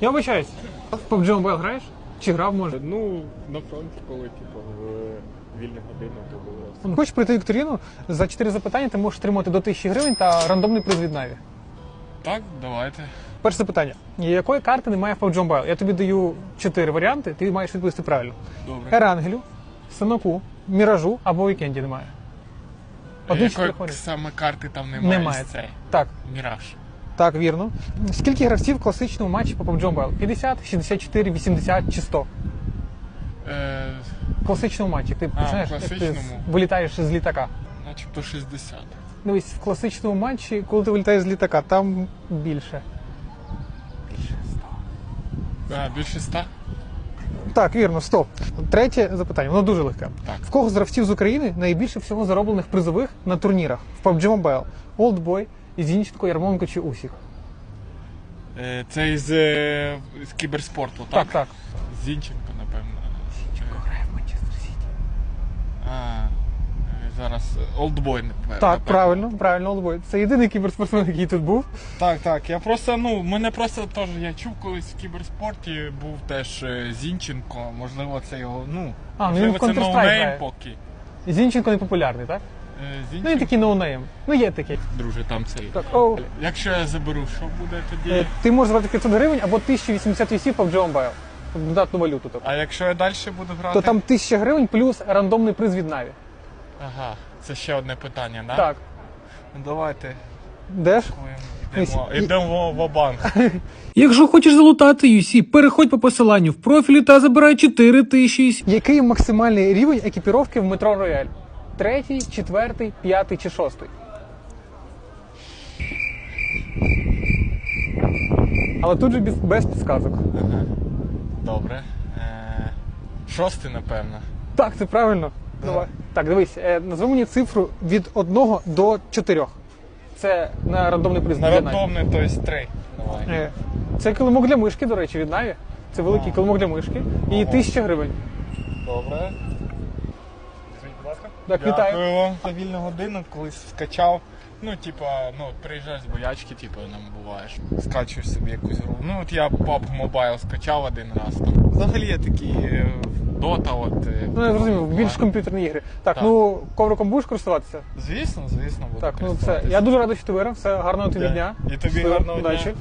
Я вибачаюсь. В PUBG Mobile граєш? Чи грав, може? Ну, на фронті, коли типу, в вільні години, то було. Хочеш пройти вікторину? За 4 запитання ти можеш отримати до 1000 гривень та рандомний приз від Наві. Так, давайте. Перше запитання. Якої карти немає в PUBG Mobile? Я тобі даю 4 варіанти, ти маєш відповісти правильно. Добре. Ерангелю, Саноку, Міражу або Вікенді немає. Один з Якої варіантів. саме карти там немає? Немає. з Цей? Так, Міраж. Так, вірно. Скільки гравців в класичному матчі по PUBG Mobile? 50, 64, 80 чи 100? Е, В класичному матчі. Ти А, в знаєш, як ти класичному? з- вилітаєш з літака. начебто 60. Дивись, в класичному матчі, коли ти вилітаєш з літака, там більше. Більше А, більше 100? Так, вірно, 100. Третє запитання, воно дуже легке. Так. В кого з гравців з України найбільше всього зароблених призових на турнірах в PUBG Mobile? Oldboy, Зінченко, Ярмоленко чи Усік? Е, це із, е, з кіберспорту, так? Так, так. Зінченко, напевно. Зінченко Грає в Манчестер Сіті. А, е, зараз Олдбой, напевно. Так, правильно, правильно, Oldboy. Це єдиний кіберспортсмен, який тут був. Так, так. Я просто, ну, мене просто теж я чув колись в кіберспорті, був теж е, Зінченко, можливо, це його, ну, А, ну можливо, він в це Counter-Strike ноунейм поки. Зінченко не популярний, так? Е, Ну Зінченко, він такий ноунейм. Ну є такий. друже, там цей. Так, оу. Якщо я заберу, що буде тоді? Е, Ти можеш забрати 500 гривень або 1080 UC в PUBG Mobile. Додатну валюту. Тобто. А якщо я далі буду грати? То там 1000 гривень плюс рандомний приз від Наві. Ага, це ще одне питання, да? Так. Ну давайте. Де ж? Йдемо, йдемо в банк Якщо хочеш залутати UC, переходь по посиланню в профілі та забирай 4000 Який максимальний рівень екіпіровки в метро Рояль? Третій, четвертий, п'ятий чи шостий? Але тут же без, без підсказок. Ага. Добре. Е, шостий, напевно. Так, це правильно. Давай. Так, дивись, е, назви мені цифру від 1 до 4. Це на рандомний приз. На рандомний, то есть три. Давай. Е, Це килимок для мишки, до речі, від Наві. Це великий килимок для мишки. І Ого. 1000 гривень. Добре. Так, Дякую вітаю. вам за вільну годину, колись скачав. Ну, типа, ну, приїжджаєш з боячки, типу, нам буваєш. Скачуєш собі якусь гру. Ну, от я PUBG Mobile скачав один раз там. Взагалі я такий е, Dota, от. е, Ну, я зрозумів, більш комп'ютерні ігри. Так, Так. ну ковриком будеш користуватися? Звісно, звісно, буду Так, ну все. користуватися. Я дуже радий, що ти виграв. Все, гарного тобі дня. І тобі Щасливо. гарного дня. Удачі.